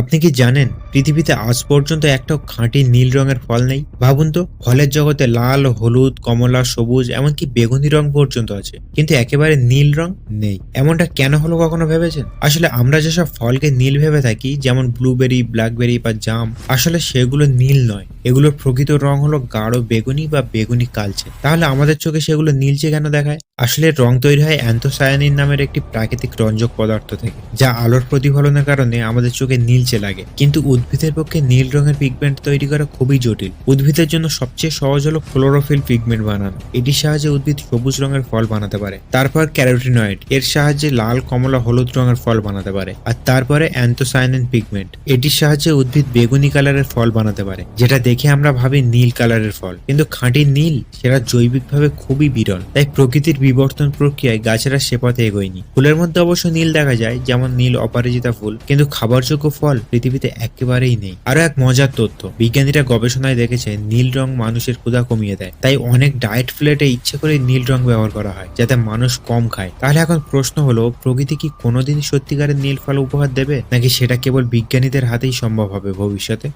আপনি কি জানেন, পৃথিবীতে আজ পর্যন্ত একটাও খাঁটি নীল রঙের ফল নেই? ভাবুন তো, ফলের জগতে লাল, হলুদ, কমলা, সবুজ, এমনকি বেগুনি রং পর্যন্ত আছে, কিন্তু একেবারে নীল রং নেই। এমনটা কেন হলো কখনো ভেবেছেন? আসলে আমরা যেসব ফলকে নীল ভেবে থাকি, যেমন ব্লুবেরি, ব্ল্যাকবেরি বা জাম, আসলে সেগুলো নীল নয়। এগুলোর প্রকৃত রং হলো গাঢ় বেগুনি বা বেগুনি কালচে। তাহলে আমাদের চোখে সেগুলো নীলচে কেন দেখায়? আসলে রং তৈরি হয় অ্যান্থোসায়ানিন নামের একটি প্রাকৃতিক রঞ্জক পদার্থ থেকে, যা আলোর প্রতিফলনের কারণে আমাদের চোখে নীলচে লাগে। কিন্তু উদ্ভিদের পক্ষে নীল রঙের পিগমেন্ট তৈরি করা খুবই জটিল। উদ্ভিদের জন্য সবচেয়ে সহজ হলো ক্লোরোফিল পিগমেন্ট বানানো। এটির সাহায্যে উদ্ভিদ সবুজ রঙের ফল বানাতে পারে। তারপর ক্যারোটিনয়েড এর সাহায্যে লাল, কমলা, হলুদ রঙের ফল বানাতে পারে। আর তারপরে অ্যান্থোসায়ানিন পিগমেন্ট এটির সাহায্যে উদ্ভিদ বেগুনি কালারের ফল বানাতে পারে, যেটা দেখে আমরা ভাবি নীল কালারের ফল। কিন্তু খাঁটি নীল, সেটা জৈবিকভাবে খুবই বিরল। তাই প্রকৃতির বিবর্তন প্রক্রিয়ায় গাছেরা সে পথে এগোয়নি। ফুলের মধ্যে অবশ্য নীল দেখা যায়, যেমন নীল অপরাজিতা ফুল, কিন্তু খাবারযোগ্য ফল পৃথিবীতে একেবারেই নেই। আরও এক মজার তথ্য, বিজ্ঞানীরা গবেষণায় দেখেছে নীল রং মানুষের ক্ষুধা কমিয়ে দেয়, তাই অনেক ডায়েট প্লেটে ইচ্ছে করে নীল রং ব্যবহার করা হয়, যাতে মানুষ কম খায়। তাহলে এখন প্রশ্ন হলো, প্রকৃতি কি কোনোদিন সত্যিকারের নীল ফল উপহার দেবে, নাকি সেটা কেবল বিজ্ঞানীদের হাতেই সম্ভব হবে ভবিষ্যতে?